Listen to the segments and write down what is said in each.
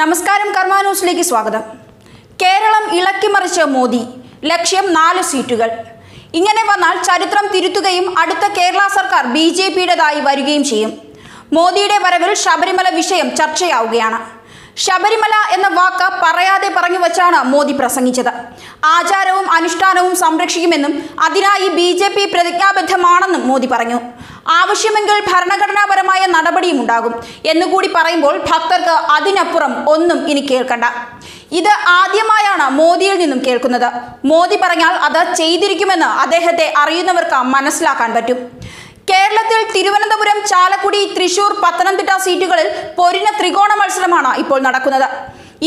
നമസ്കാരം കർമ്മ ന്യൂസിലേക്ക് സ്വാഗതം. കേരളം ഇളക്കിമറിച്ച് മോദി ലക്ഷ്യം നാല് സീറ്റുകൾ. ഇങ്ങനെ വന്നാൽ ചരിത്രം തിരുത്തുകയും അടുത്ത കേരള സർക്കാർ ബി ജെ പിയുടേതായി വരികയും ചെയ്യും. മോദിയുടെ വരവിൽ ശബരിമല വിഷയം ചർച്ചയാവുകയാണ്. ശബരിമല എന്ന വാക്ക് പറയാതെ പറഞ്ഞു വച്ചാണ് മോദി പ്രസംഗിച്ചത്. ആചാരവും അനുഷ്ഠാനവും സംരക്ഷിക്കുമെന്നും അതിനായി ബി ജെ പി പ്രതിജ്ഞാബദ്ധമാണെന്നും മോദി പറഞ്ഞു. ആവശ്യമെങ്കിൽ ഭരണഘടനാപരമായ നടപടിയും ഉണ്ടാകും എന്നുകൂടി പറയുമ്പോൾ ഭക്തർക്ക് അതിനപ്പുറം ഒന്നും ഇനി കേൾക്കണ്ട. ഇത് ആദ്യമായാണ് മോദിയിൽ നിന്നും കേൾക്കുന്നത്. മോദി പറഞ്ഞാൽ അത് ചെയ്തിരിക്കുമെന്ന് അദ്ദേഹത്തെ അറിയുന്നവർക്ക് മനസ്സിലാക്കാൻ പറ്റും. കേരളത്തിൽ തിരുവനന്തപുരം ചാലക്കുടി തൃശൂർ പത്തനംതിട്ട സീറ്റുകളിൽ പൊരിന ത്രികോണ മത്സരമാണ് ഇപ്പോൾ നടക്കുന്നത്.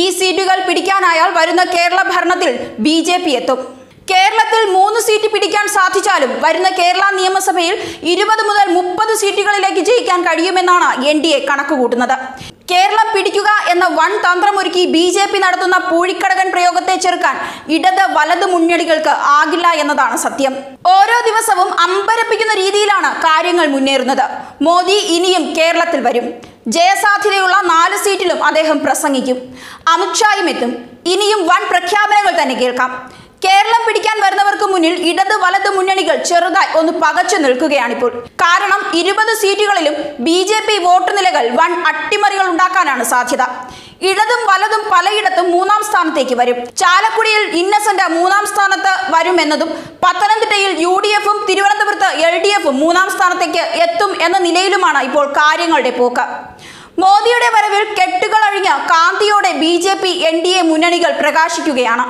ഈ സീറ്റുകൾ പിടിക്കാനായാൽ വരുന്ന കേരള ഭരണത്തിൽ ബി എത്തും. കേരളത്തിൽ മൂന്ന് സീറ്റ് പിടിക്കാൻ സാധിച്ചാലും വരുന്ന കേരള നിയമസഭയിൽ ഇരുപത് മുതൽ മുപ്പത് സീറ്റുകളിലേക്ക് ജയിക്കാൻ കഴിയുമെന്നാണ് എൻ ഡി എ കണക്കുകൂട്ടുന്നത്. കേരളം പിടിക്കുക എന്ന വൺ തന്ത്രമൊരുക്കി ബി ജെ പി നടത്തുന്ന പൂഴിക്കടകൻ പ്രയോഗത്തെ ചെറുക്കാൻ ഇടത് വലത് മുന്നണികൾക്ക് ആകില്ല എന്നതാണ് സത്യം. ഓരോ ദിവസവും അമ്പരപ്പിക്കുന്ന രീതിയിലാണ് കാര്യങ്ങൾ മുന്നേറുന്നത്. മോദി ഇനിയും കേരളത്തിൽ വരും. ജയസാധ്യതയുള്ള നാല് സീറ്റിലും അദ്ദേഹം പ്രസംഗിക്കും. അമിത്ഷായും എത്തും. ഇനിയും വൺ പ്രഖ്യാപനങ്ങൾ തന്നെ കേൾക്കാം. കേരളം പിടിക്കാൻ വരുന്നവർക്ക് മുന്നിൽ ഇടത് വലത് മുന്നണികൾ ചെറുതായി ഒന്ന് പകച്ചു നിൽക്കുകയാണിപ്പോൾ. കാരണം ഇരുപത് സീറ്റുകളിലും ബി ജെ പി വോട്ട് നിലകൾ വൺ അട്ടിമറികൾ ഉണ്ടാക്കാനാണ് സാധ്യത. ഇടതും വലതും പലയിടത്തും മൂന്നാം സ്ഥാനത്തേക്ക് വരും. ചാലക്കുടിയിൽ ഇന്നസെന്റ് മൂന്നാം സ്ഥാനത്ത് വരുമെന്നതും പത്തനംതിട്ടയിൽ യു ഡി എഫും തിരുവനന്തപുരത്ത് എൽ ഡി എഫും മൂന്നാം സ്ഥാനത്തേക്ക് എത്തും എന്ന നിലയിലുമാണ് ഇപ്പോൾ കാര്യങ്ങളുടെ പോക്ക്. മോദിയുടെ വരവിൽ കെട്ടുകൾ അഴിഞ്ഞ് കാന്തിയോടെ B J P N D A മുന്നണികൾ പ്രകാശിക്കുകയാണ്.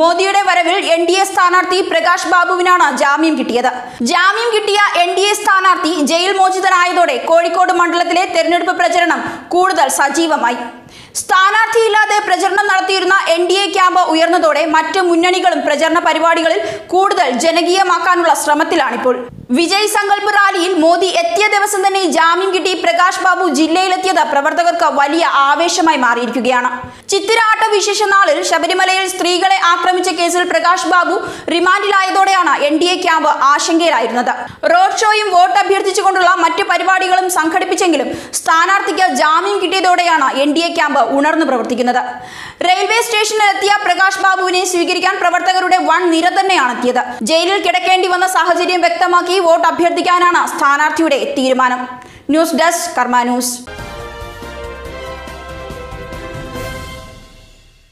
മോദിയുടെ വരവിൽ എൻ ഡി എ സ്ഥാനാർത്ഥി പ്രകാശ് ബാബുവിനാണ് ജാമ്യം കിട്ടിയത്. ജാമ്യം കിട്ടിയ എൻ ഡി എ സ്ഥാനാർത്ഥി ജയിൽ മോചിതനായതോടെ കോഴിക്കോട് മണ്ഡലത്തിലെ തെരഞ്ഞെടുപ്പ് പ്രചരണം കൂടുതൽ സജീവമായി. സ്ഥാനാർത്ഥിയില്ലാതെ പ്രചരണം നടത്തിയിരുന്ന എൻ ഡി എ ക്യാമ്പ് ഉയർന്നതോടെ മറ്റ് മുന്നണികളും പ്രചരണ പരിപാടികളിൽ കൂടുതൽ ജനകീയമാക്കാനുള്ള ശ്രമത്തിലാണിപ്പോൾ. വിജയ് സങ്കല്പ് റാലിയിൽ മോദി എത്തിയ ദിവസം തന്നെ ജാമ്യം കിട്ടി പ്രകാശ് ബാബു ജില്ലയിലെത്തിയത് പ്രവർത്തകർക്ക് വലിയ ആവേശമായി മാറിയിരിക്കുകയാണ്. ചിത്തിരാട്ട വിശേഷ നാളിൽ ശബരിമലയിൽ സ്ത്രീകളെ ആക്രമിച്ച കേസിൽ പ്രകാശ് ബാബു റിമാൻഡിലായതോടെയാണ് എൻ ഡി എ ക്യാമ്പ് ആശങ്കയിലായിരുന്നത്. റോഡ് ഷോയും വോട്ട് അഭ്യർത്ഥിച്ചുകൊണ്ടുള്ള മറ്റ് പരിപാടികളും സംഘടിപ്പിച്ചെങ്കിലും സ്ഥാനാർത്ഥിക്ക് ജാമ്യം കിട്ടിയതോടെയാണ് എൻ ഡി എ ക്യാമ്പ് ഉണർന്നു പ്രവർത്തിക്കുന്നത്. റെയിൽവേ സ്റ്റേഷനിലെത്തിയ പ്രകാശ് ബാബുവിനെ സ്വീകരിക്കാൻ പ്രവർത്തകരുടെ വൺ നിര തന്നെയാണ് എത്തിയത്. ജയിലിൽ കിടക്കേണ്ടി വന്ന സാഹചര്യം വ്യക്തമാക്കി വോട്ട് അഭ്യർത്ഥിക്കാനാണ് സ്ഥാനാർത്ഥിയുടെ തീരുമാനം. News desk Karma news.